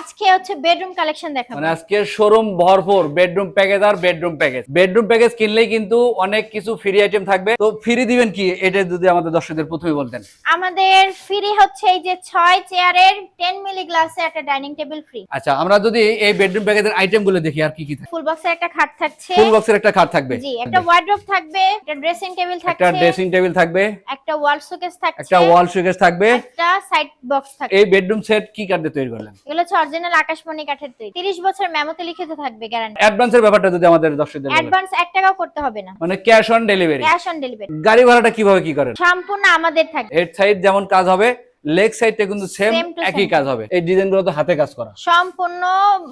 আজকে হচ্ছে bedroom collection দেখাবো। মানে আজকে শোরুম ভরপুর বেডরুম প্যাকেজ আর বেডরুম প্যাকেজ বেডরুম প্যাকেজ কিনলেই কিন্তু অনেক কিছু ফ্রি আইটেম থাকবে। তো ফ্রি দিবেন কি? এটা যদি আমাদের দর্শকদের প্রথমে বলতেন। আমাদের ফ্রি হচ্ছে এই যে ছয় চেয়ারের টেন মিলি গ্লাসে একটা ডাইনিং টেবিল ফ্রি আচ্ছা আমরা যদি এই বেডরুম প্যাকেজের আইটেমগুলো দেখি আর কি কি থাকে ফুল বক্সের একটা খাট থাকছে। ফুল বক্সের একটা খাট থাকবে। জি একটা ওয়ার্ড্রোব থাকবে একটা ড্রেসিং টেবিল থাকবে একটা ড্রেসিং টেবিল থাকবে। একটা ওয়াল শোকেস থাকছে। একটা ওয়াল সুকেস থাকবে। একটা সাইড বক্স থাকবে এই বেডরুম সেট কি দিয়ে তৈরি করলেন? এগুলো হচ্ছে অরিজিনাল আকাশমণি কাঠের তৈরি। 30 বছর মেমোতে লিখিত থাকবে গ্যারান্টি অ্যাডভান্সের ব্যাপারটা যদি আমাদের দর্শকদের অ্যাডভান্স 1 টাকাও করতে হবে না। মানে cash on delivery cash on delivery গাড়ি ভাড়াটা কীভাবে কি করেন? সম্পূর্ণ আমাদের থাকবে। হেড সাইড যেমন কাজ হবে লেগ সাইডটা কিন্তু সেম একই কাজ হবে। এই ডিজাইনগুলো তো হাতে কাজ করা। সম্পূর্ণ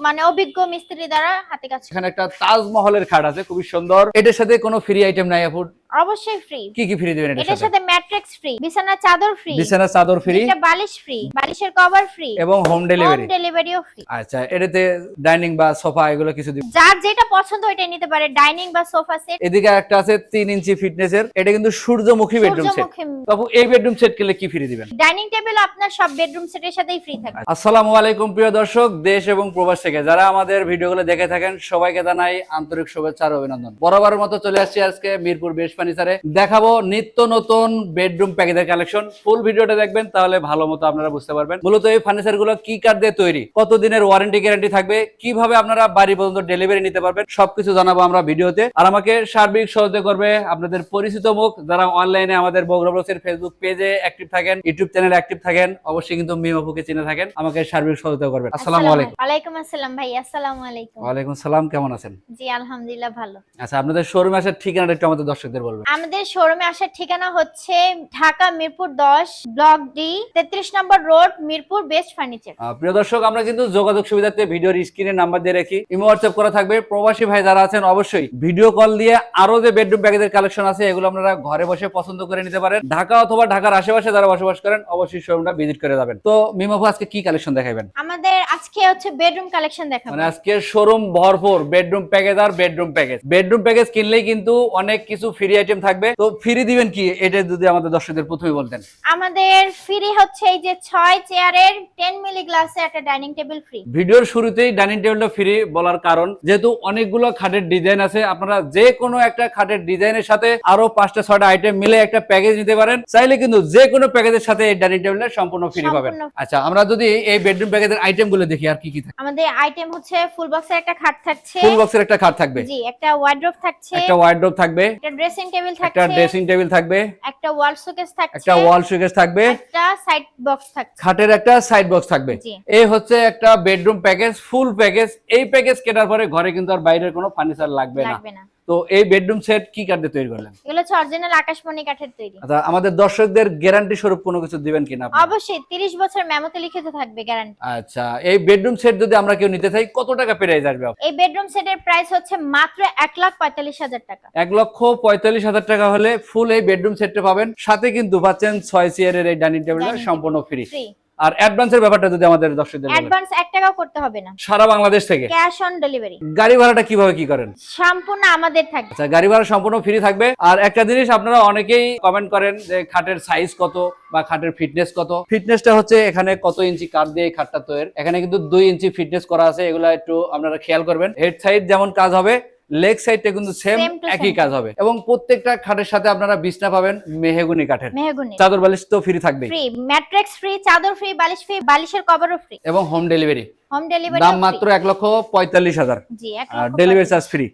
মানে অভিজ্ঞ মিস্ত্রি দ্বারা হাতে কাজ এখানে একটা তাজমহলের খাট আছে খুবই সুন্দর। এটার সাথে কোনো ফ্রি আইটেম নাই আপু। অবশ্যই ফ্রি কি কি ফ্রি দিবেন এটার সাথে? ম্যাট্রিক্স ফ্রি বিছানা চাদর ফ্রি বিছানার চাদর ফ্রি একটা বালিশ ফ্রি বালিশের কভার ফ্রি এবং হোম হোম ডেলিভারিও ফ্রি আচ্ছা এটাতে ডাইনিং বা সোফা এগুলো কিছু দিবেন? যার যেটা পছন্দ ওইটাই নিতে পারে ডাইনিং বা সোফা সেট এদিকে একটা আছে তিন ইঞ্চি ফিটনেস এর এটা কিন্তু সূর্যমুখী বেডরুম সেট বাবু এই বেডরুম সেট কিনলে কি ফ্রি দিবেন? ডাইনিং টেবিল আপনার সব বেডরুম সেটের সাথেই ফ্রি থাকবে। আসসালামু আলাইকুম প্রিয় দর্শক দেশ এবং প্রবাস থেকে। যারা আমাদের ভিডিওগুলো দেখে থাকেন সবাইকে জানাই আন্তরিক শুভেচ্ছা আর অভিনন্দন। বরাবরের মতো চলে আসছি আজকে মিরপুর বেশ ফার্নিচারে দেখাবো নিত্য নতুন বেডরুম প্যাকেজের কালেকশন ফুল ভিডিওটা দেখবেন তাহলে ভালো মতো আপনারা বুঝতে পারবেন। মূলত এই ফার্নিচারগুলো কি কাঠ দিয়ে তৈরি কতদিনের ওয়ারেন্টি গ্যারান্টি থাকবে কীভাবে আপনারা বাড়ি পর্যন্ত ডেলিভারি নিতে পারবেন সবকিছু জানাব আমরা ভিডিওতে। আর আমাকে সার্বিক সহযোগিতা করবে আপনাদের পরিচিত মুখ যারা অনলাইনে আমাদের বগুড়া ব্লগসের ফেসবুক পেজে অ্যাক্টিভ থাকেন ইউটিউব চ্যানেলে অ্যাক্টিভ থাকেন অবশ্যই কিন্তু মিমাপুকে চিনে থাকেন আমাকে সার্বিক সহযোগিতা করবেন আসসালামু আলাইকুম। ওয়ালাইকুম আসসালাম ভাই আসসালামু আলাইকুম। ওয়ালাইকুম সালাম কেমন আছেন? জি আলহামদুলিল্লাহ ভালো। আচ্ছা আপনাদের শোরুমে আসার ঠিকানাটা একটু আমাদের দর্শকদের বলবেন আমাদের শোরুমে আসার ঠিকানা হচ্ছে ঢাকা মিরপুর দশ ব্লক ডি তেত্রিশ নম্বর রোড মিরপুর বেস্ট ফার্নিচার। প্রিয় দর্শক আমরা কিন্তু যোগাযোগ সুবিধাতে ভিডিওর স্ক্রিনে নাম্বার দিয়ে রাখি। ইমো হোয়াটসঅ্যাপ করা থাকবে। প্রবাসী ভাই যারা আছেন অবশ্যই ভিডিও কল দিয়ে আরও যে বেডরুম প্যাকেজের কালেকশন আছে এগুলো আপনারা ঘরে বসে পছন্দ করে নিতে পারেন। ঢাকা অথবা ঢাকার আশেপাশে যারা বসবাস করেন অবশ্যই শোরুমটা ভিজিট করে যাবেন। তো মিমাফু আজকে কি কালেকশন দেখাবেন আমাদের আজকে হচ্ছে বেডরুম কালেকশন দেখাবো। মানে আজকে শোরুম ভরপুর বেডরুম প্যাকেজ আর বেডরুম প্যাকেজ বেডরুম প্যাকেজ কিনলেই কিন্তু অনেক কিছু ফ্রি আইটেম থাকবে। তো ফ্রি দিবেন কি? এটা যদি আমাদের দর্শকদের প্রথমে বলতেন। আমাদের ফ্রি হচ্ছে এই যে ছয় চেয়ারের টেন মিলি গ্লাসে একটা ডাইনিং টেবিল ফ্রি ভিডিওর শুরুতেই ডাইনিং টেবিলটা ফ্রি বলার কারণ যেহেতু অনেকগুলো খাটের ডিজাইন আছে আপনারা যে কোনো একটা খাটের ডিজাইনের সাথে আরও পাঁচটা ছয়টা আইটেম মিলে একটা প্যাকেজ নিতে পারেন। চাইলে কিন্তু যে কোনো প্যাকেজের সাথে এই ডাইনিং টেবিলটা সম্পূর্ণ ফ্রি পাবেন। আচ্ছা আমরা যদি এই বেডরুম প্যাকেজের আইটেমগুলো দেখি আর কি কি থাকে। আমাদের আইটেম হচ্ছে ফুল বক্সের একটা খাট থাকছে। ফুল বক্সের একটা খাট থাকবে। জি একটা ওয়ার্ড্রোব থাকছে। একটা ওয়ার্ড্রোব থাকবে। একটা ড্রেসিং টেবিল একটা ড্রেসিং টেবিল থাকবে। একটা ওয়াল শোকেস থাকছে। একটা ওয়াল সুকেস থাকবে। একটা সাইড বক্স থাকছে। খাটের একটা সাইড বক্স থাকবে। এই হচ্ছে একটা বেডরুম প্যাকেজ ফুল প্যাকেজ এই প্যাকেজ কেনার পরে ঘরে কিন্তু আর বাইরের কোনো ফার্নিচার লাগবে না। লাগবে না। তো এই বেডরুম সেট কি কাঠ দিয়ে তৈরি করলেন? এগুলো হচ্ছে অরিজিনাল আকাশমণি কাঠের তৈরি। আচ্ছা আমাদের দর্শকদের গ্যারান্টি স্বরূপ কোনো কিছু দিবেন কিনা? অবশ্যই 30 বছর মেমোতে লিখিত থাকবে গ্যারান্টি আচ্ছা এই বেডরুম সেট যদি আমরা কেউ নিতে চাই কত টাকা প্রাইস আসবে? এই বেডরুম সেটের প্রাইস হচ্ছে মাত্র এক লাখ পঁয়তাল্লিশ হাজার টাকা। এক লক্ষ পঁয়তাল্লিশ হাজার টাকা হলে ফুল এই বেডরুম সেটটা পাবেন। সাথে কিন্তু পাচ্ছেন ছয় চেয়ারের এই ডাইনিং টেবিলটা সম্পূর্ণ ফ্রি ফ্রি আর অ্যাডভান্সের ব্যাপারটা যদি আমাদের দর্শকদের অ্যাডভান্স এক টাকাও করতে হবে না। সারা বাংলাদেশ থেকে? ক্যাশ অন ডেলিভারি গাড়ি ভাড়াটা কীভাবে কি করেন? সম্পূর্ণ আমাদের থাকবে। আচ্ছা গাড়ি ভাড়া সম্পূর্ণ ফ্রি থাকবে। আর একটা জিনিস আপনারা অনেকেই কমেন্ট করেন যে খাটের সাইজ কত বা খাটের ফিটনেস কত। ফিটনেসটা হচ্ছে এখানে কত ইঞ্চি কাঠ দিয়ে খাটটা তৈরি। এখানে কিন্তু দুই ইঞ্চি ফিটনেস করা আছে এগুলো একটু আপনারা খেয়াল করবেন। হেড সাইড যেমন কাজ হবে লেগ সাইডটা কিন্তু সেম একই কাজ হবে। এবং প্রত্যেকটা খাটের সাথে আপনারা বিছনা পাবেন মেহেগুনি কাঠের। মেহগুনি। চাদর বালিশ তো ফ্রি থাকবে ফ্রি ম্যাট্রিক্স ফ্রি চাদর ফ্রি বালিশ ফ্রি বালিশের কভারও ফ্রি এবং হোম ডেলিভারি হোম ডেলিভারি দাম মাত্র এক লক্ষ পঁয়তাল্লিশ হাজার। জি এক লক্ষ ডেলিভারি চার্জ ফ্রি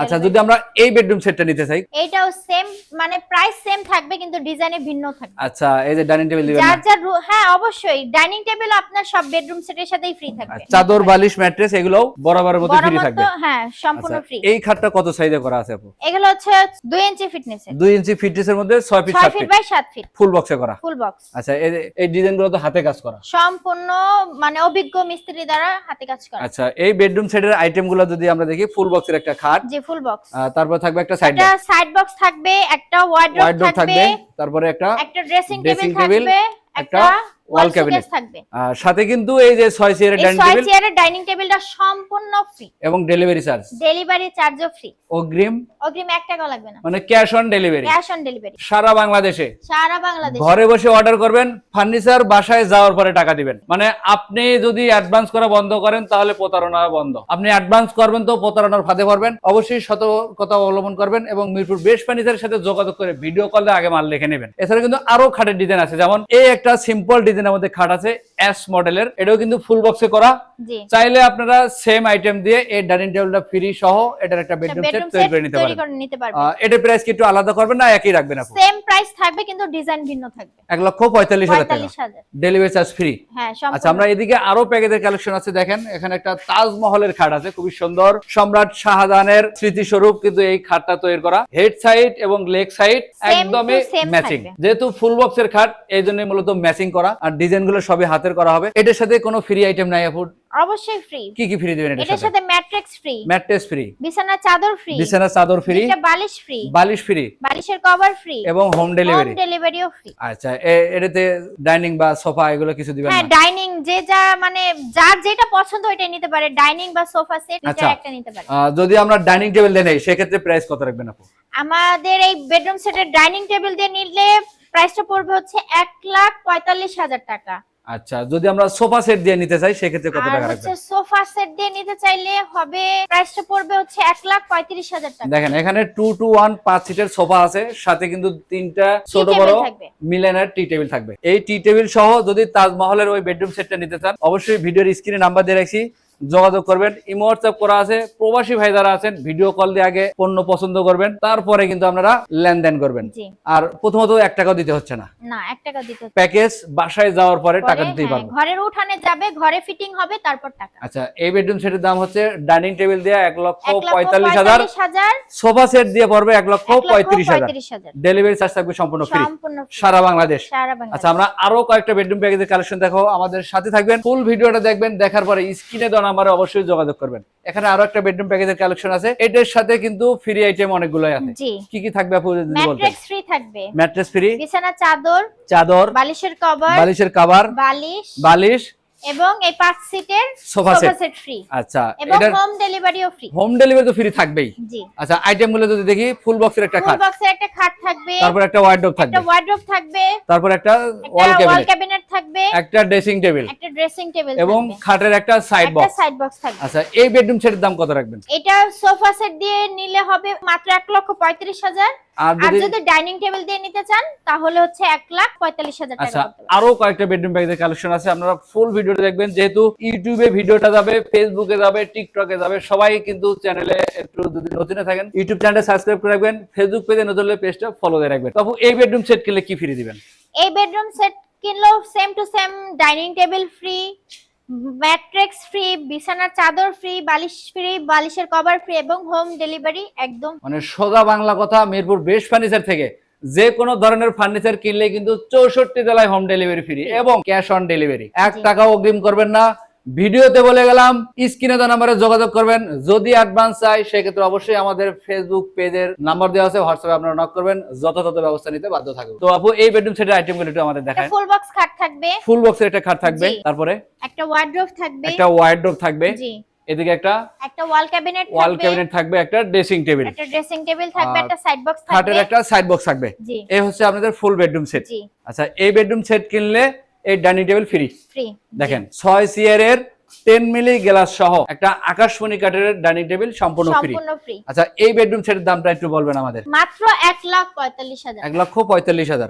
আচ্ছা যদি আমরা এই বেডরুম সেটটা নিতে চাই? এইটাও সেম মানে প্রাইস সেম থাকবে কিন্তু ডিজাইনে ভিন্ন থাকবে। আচ্ছা এই যে ডাইনিং টেবিল দিবেন যার যার হ্যাঁ অবশ্যই। ডাইনিং টেবিল আপনার সব বেডরুম সেটের সাথেই ফ্রি থাকবে। চাদর বালিশ ম্যাট্রেস এগুলোও বরাবরের মধ্যে বড় ফ্রি থাকবে। হ্যাঁ সম্পূর্ণ আচ্ছা, ফ্রি এই খাটটা কত সাইজে করা আছে আপু? এগুলো হচ্ছে দুই ইঞ্চি ফিটনেস দুই ইঞ্চি ফিটনেসের মধ্যে ছয় feet feet by feet full বক্সে করা। ফুল বক্স আচ্ছা এই- ডিজাইনগুলো তো হাতে কাজ করা। সম্পূর্ণ মানে অভিজ্ঞ মিস্ত্রি দ্বারা হাতে কাজ করা। আচ্ছা এই বেডরুম সেটের আইটেমগুলো যদি আমরা দেখি ফুল বক্সের একটা খাট। জি ফুল বক্স তারপর থাকবে একটা সাইড সাইড বক্স থাকবে একটা ওয়ার্ড্রোব থাকবে তারপরে একটা একটা ড্রেসিং টেবিল থাকবে একটা ওয়াল ক্যাবিনেট থাকবে। আর সাথে কিন্তু এই যে ছয় চেয়ারের এই ডাইনিং টেবিল চেয়ারের ডাইনিং টেবিলটা সম্পূর্ণ ফ্রি এবং ডেলিভারি চার্জ ডেলিভারি চার্জও ফ্রি অগ্রিম? অগ্রিম এক টাকাও লাগবে না। মানে cash on delivery cash on delivery সারা বাংলাদেশে। সারা বাংলাদেশ। ঘরে বসে অর্ডার করবেন ফার্নিচার বাসায় যাওয়ার পরে টাকা দিবেন। মানে আপনি যদি অ্যাডভান্স করা বন্ধ করেন তাহলে প্রতারণা বন্ধ। আপনি অ্যাডভান্স করবেন তো প্রতারণার ফাঁদে পড়বেন। অবশ্যই সতর্কতা অবলম্বন করবেন এবং মিরপুর বেশ ফার্নিচারের সাথে যোগাযোগ করে ভিডিও কলে আগে মাল লিখে নেবেন। এছাড়া কিন্তু আরও খাটের ডিজাইন আছে। যেমন এই একটা সিম্পল ডিজাইন আমাদের খাট আছে এস মডেলের এটাও কিন্তু ফুল বক্সে করা। চাইলে আপনারা সেম আইটেম দিয়ে এই ডাইনিং টেবিলটা ফ্রি সহ এটার একটা বেডরুম সেট তৈরি করে নিতে পারবেন। এটার প্রাইস কি একটু আলাদা করবেন না একই রাখবেন আপু? সেম প্রাইস থাকবে কিন্তু ডিজাইন ভিন্ন থাকবে। এক লক্ষ পঁয়তাল্লিশ হাজার টাকা। ডেলিভারি চার্জ ফ্রি হ্যাঁ আচ্ছা আমরা এদিকে আরও প্যাকেজের কালেকশন আছে দেখেন। এখানে একটা তাজমহলের খাট আছে খুবই সুন্দর। সম্রাট শাহজাহানের স্মৃতিস্বরূপ কিন্তু এই খাটটা তৈরি করা। হেড সাইড এবং লেগ সাইড একদমই ম্যাচিং যেহেতু ফুল বক্সের খাট এই জন্য মূলত ম্যাচিং করা। আর ডিজাইনগুলো সবই হাতের করা হবে। এটার সাথে কোনো ফ্রি আইটেম নাই আপু। অবশ্যই ফ্রি কি কি ফ্রি দিবেন এটার সাথে? ম্যাট্রিক্স ফ্রি ম্যাট্রেস ফ্রি বিছানা চাদর ফ্রি বিছানা চাদর ফ্রি এটা বালিশ ফ্রি বালিশ ফ্রি বালিশের কভার ফ্রি এবং হোম ডেলিভারি হোম ডেলিভারি ডেলিভারিও ফ্রি আচ্ছা এটাতে ডাইনিং বা সোফা এগুলো কিছু দিবেন হ্যাঁ ডাইনিং যে যা মানে যার যেটা পছন্দ ওইটাই নিতে পারে। ডাইনিং বা সোফা সেট। এটা একটা নিতে পারে। যদি আমরা ডাইনিং টেবিল দেই সেক্ষেত্রে প্রাইস কত রাখবেন আপু? আমাদের এই বেডরুম সেটের ডাইনিং টেবিল দিয়ে নিলে প্রাইসটা পড়বে হচ্ছে এক লাখ পঁয়তাল্লিশ হাজার টাকা। আচ্ছা যদি আমরা সোফা সেট দিয়ে নিতে চাই সেক্ষেত্রে কত টাকা লাগবে সোফা সেট দিয়ে নিতে চাইলে হবে প্রাইসটা পড়বে হচ্ছে এক লাখ পঁয়ত্রিশ হাজার টাকা। দেখেন এখানে টু টু ওয়ান পাঁচ সিটের সোফা আছে সাথে কিন্তু তিনটা ছোট বড় মিলেনার টি টেবিল থাকবে। এই টি টেবিল সহ যদি তাজমহলের ওই বেডরুম সেটটা নিতে চান অবশ্যই ভিডিওর স্ক্রিনে নাম্বার দিয়ে রাখছি। যোগাযোগ করবেন। ইমো হোয়াটসঅ্যাপ করা আছে প্রবাসী ভাই যারা আছেন ভিডিও কল দিয়ে আগে পণ্য পছন্দ করবেন তারপরে কিন্তু আপনারা লেনদেন করবেন। আর প্রথমত এক টাকাও দিতে হচ্ছে না। না এক টাকা দিতে প্যাকেজ বাসায় যাওয়ার পরে টাকা দিতেই হ্যাঁ, পারব ঘরের উঠানে যাবে ঘরে ফিটিং হবে তারপর টাকা। আচ্ছা এই বেডরুম সেটের দাম হচ্ছে ডাইনিং টেবিল দিয়ে এক লক্ষ পঁয়তাল্লিশ হাজার সোফা সেট দিয়ে পড়বে এক লক্ষ পঁয়ত্রিশ হাজার। ডেলিভারি চার্জ থাকবে সম্পূর্ণ ফ্রি সারা বাংলাদেশ। আচ্ছা আমরা আরও কয়েকটা বেডরুম প্যাকেজের কালেকশন দেখো আমাদের সাথে থাকবেন ফুল ভিডিওটা দেখবেন দেখার পরে স্ক্রিনে দেওয়া নাম্বারে অবশ্যই যোগাযোগ করবেন। এখানে আরও একটা বেডরুম প্যাকেজের কালেকশন আছে। এটার সাথে কিন্তু ফ্রি আইটেম অনেকগুলোই আছে। কি কি থাকবে আপু যদি বলতেন? ম্যাট্রিক্স ফ্রি থাকবে। ম্যাট্রেস ফ্রি বিছানা চাদর চাদর বালিশের কভার বালিশের কভার বালিশ বালিশ এবং এই পাঁচ সিটের সোফা সেট ফ্রি আচ্ছা এবং হোম ডেলিভারিও ফ্রি হোম ডেলিভারি তো ফ্রি থাকবেই। জি। আচ্ছা আইটেমগুলো যদি দেখি ফুল বক্সের একটা খাট। ফুল বক্সের একটা খাট থাকবে। তারপর একটা ওয়ার্ডরোব থাকবে। একটা ওয়ার্ডরোব থাকবে। তারপর একটা ওয়াল ক্যাবিনেট থাকবে। একটা ড্রেসিং টেবিল একটা ড্রেসিং টেবিল এবং খাটের একটা সাইড বক্স সাইড বক্স থাকবে। আচ্ছা এই বেডরুম সেটের দাম কত রাখবেন? এটা সোফা সেট দিয়ে নিলে হবে মাত্র এক লক্ষ পঁয়ত্রিশ হাজার। আর যদি ডাইনিং টেবিল দিয়ে নিতে চান তাহলে হচ্ছে এক লাখ পঁয়তাল্লিশ হাজার টাকা আচ্ছা আরও কয়েকটা বেডরুম প্যাকেজের কালেকশন আছে। আপনারা ফুল ভিডিওটা দেখবেন। যেহেতু ইউটিউবে ভিডিওটা যাবে ফেসবুকে যাবে টিকটকে যাবে সবাই কিন্তু চ্যানেলে একটু যদি নতুন থাকেন ইউটিউব চ্যানেলে সাবস্ক্রাইব করে রাখবেন। ফেসবুক পেজে নতুন পেজটা ফলো দিয়ে রাখবেন। তবু এই বেডরুম সেট কিনলে কি ফ্রি দিবেন? এই বেডরুম সেট কিনলেও same to same dining table free matrix free বিছানার চাদর ফ্রি বালিশ ফ্রি বালিশের কভার ফ্রি এবং হোম ডেলিভারি একদম মানে সোজা বাংলা কথা মিরপুর বেশ ফার্নিচার থেকে যে কোনো ধরনের ফার্নিচার কিনলে কিন্তু চৌষট্টি জেলায় হোম ডেলিভারি ফ্রি এবং ক্যাশ অন ডেলিভারি এক। টাকাও অগ্রিম করবেন না ভিডিওতে বলে গেলাম স্ক্রিনে দেওয়া নাম্বারে যোগাযোগ করবেন। যদি অ্যাডভান্স চাই সেক্ষেত্রে অবশ্যই আমাদের ফেসবুক পেজের নাম্বার দেওয়া আছে হোয়াটসঅ্যাপে আপনারা নক করবেন যথাযথ ব্যবস্থা নিতে বাধ্য থাকবে তো আপু এই বেডরুম সেটের আইটেমগুলো একটু আমাদের দেখায়। ফুল বক্স খাট থাকবে। ফুল বক্সের একটা খাট থাকবে জি। তারপরে? একটা ওয়ার্ডরোব থাকবে। একটা ওয়ার্ডরোব থাকবে। জি। এদিকে একটা একটা ওয়াল ক্যাবিনেট ওয়াল ক্যাবিনেট থাকবে একটা ড্রেসিং টেবিল একটা ড্রেসিং টেবিল থাকবে আর একটা সাইড বক্স থাকবে। খাটের একটা সাইড বক্স থাকবে। জি। এই হচ্ছে আপনাদের ফুল বেডরুম সেট জি। আচ্ছা এই বেডরুম সেট কিনলে এই ডাইনিং টেবিল ফ্রি? ফ্রি। দেখেন ছয় সিয়ারের টেন মিলি গ্লাস সহ একটা আকাশমণি কাঠের ডাইনিং টেবিল সম্পূর্ণ ফ্রি আচ্ছা এই বেডরুম সেটের দামটা একটু বলবেন আমাদের? মাত্র এক লাখ পঁয়তাল্লিশ হাজার। এক লক্ষ পঁয়তাল্লিশ হাজার।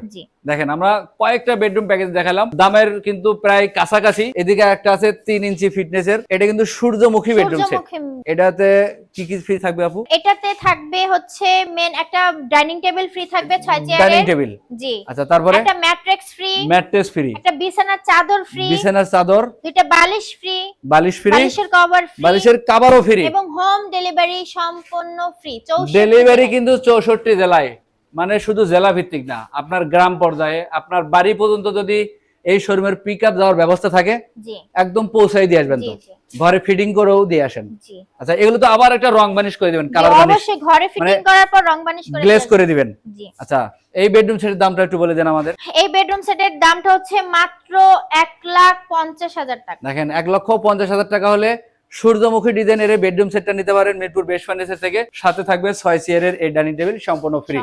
দেখেন আমরা কয়েকটা বেডরুম প্যাকেজ দেখালাম। দামের কিন্তু প্রায় কাছাকাছি। এদিকে একটা আছে তিন ইঞ্চি ফিটনেসের এটা কিন্তু সূর্যমুখী বেডরুম সেট এটাতে কি কি ফ্রি থাকবে আপু? এটাতে থাকবে হচ্ছে মেন একটা ডাইনিং টেবিল ফ্রি থাকবে ছয় ডাইনিং টেবিল জি। আচ্ছা তারপরে? একটা ম্যাট্রিক্স ফ্রি ম্যাট্রেস ফ্রি একটা বিছানার চাদর ফ্রি বিছানার চাদর। দুইটা বালিশ ফ্রি বালিশ ফ্রি বালিশের কভার ফ্রি বালিশের কভারও ফ্রি এবং হোম ডেলিভারি সম্পূর্ণ ফ্রি ডেলিভারি কিন্তু চৌষট্টি জেলায়। মানে শুধু জেলা ভিত্তিক না আপনার গ্রাম পর্যায়ে আপনার বাড়ি পর্যন্ত যদি এই শোরুমের পিক আপ যাওয়ার ব্যবস্থা থাকে একদম পৌঁছাই দিয়ে আসবেন তো? ঘরে ফিটিং করেও দিয়ে আসেন? আচ্ছা এগুলো তো আবার একটা রং বানিশ করে দিবেন কালার বানিশ। অবশ্যই ঘরে ফিটিং মানে করার পর রং বানিশ করে গ্লেজ করে দিবেন? আচ্ছা এই বেডরুম সেটের দামটা একটু বলে দেন আমাদের। এই বেডরুম সেটের দামটা হচ্ছে মাত্র এক লাখ পঞ্চাশ হাজার টাকা। দেখেন এক লক্ষ পঞ্চাশ হাজার টাকা হলে সূর্যমুখী ডিজাইনের এই বেডরুম সেটটা নিতে পারেন মিরপুর বেস্ট ফার্নিচার থেকে। সাথে থাকবে ছয় চেয়ারের এই ডাইনিং টেবিল সম্পূর্ণ ফ্রি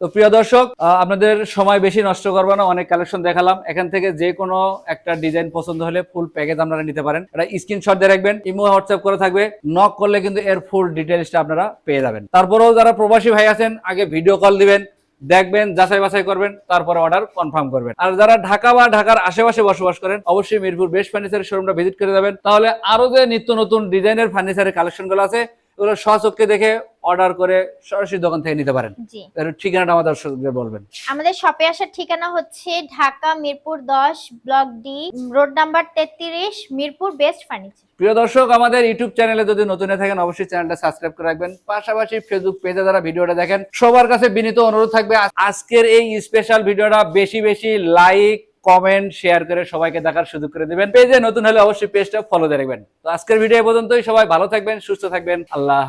তো প্রিয় দর্শক আপনাদের সময় বেশি নষ্ট করব না অনেক কালেকশন দেখালাম। এখান থেকে যে কোনো একটা ডিজাইন পছন্দ হলে ফুল প্যাকেজ আপনারা নিতে পারেন। এটা স্ক্রিনশট দিয়ে রাখবেন ইমো হোয়াটসঅ্যাপ করে থাকবে। নক করলে কিন্তু এর ফুল ডিটেলসটা আপনারা পেয়ে যাবেন। তারপরেও যারা প্রবাসী ভাই আছেন আগে ভিডিও কল দিবেন। দেখবেন, যাচাই বাছাই করবেন, তারপরে অর্ডার কনফার্ম করবেন। আর যারা ঢাকা বা ঢাকার আশেপাশে বসবাস করেন, অবশ্যই মিরপুর বেস্ট ফার্নিচারের শোরুমটা ভিজিট করে যাবেন। তাহলে আরও যে নিত্য নতুন ডিজাইনের ফার্নিচারের কালেকশনগুলো আছে, এগুলো সচক্ষে দেখে অর্ডার করে সরাসরি দোকান থেকে নিতে পারেন। এর ঠিকানাটা আমাদের দর্শকদের বলবেন। আমাদের শপে আসার ঠিকানা হচ্ছে ঢাকা মিরপুর দশ ব্লক ডি রোড নাম্বার তেত্রিশ মিরপুর বেস্ট ফার্নিচার। প্রিয় দর্শক আমাদের ইউটিউব চ্যানেলে যদি নতুন থাকেন অবশ্যই চ্যানেলটা সাবস্ক্রাইব করে রাখবেন। পাশাপাশি ফেসবুক পেজে যারা ভিডিওটা দেখেন সবার কাছে বিনীত অনুরোধ থাকবে আজকের এই স্পেশাল ভিডিওটা বেশি বেশি লাইক কমেন্ট শেয়ার করে সবাইকে দেখার সুযোগ করে দিবেন। পেজে নতুন হলে অবশ্যই পেজটা ফলো দিয়ে রাখবেন। তো আজকের ভিডিও পর্যন্তই। সবাই ভালো থাকবেন সুস্থ থাকবেন। আল্লাহ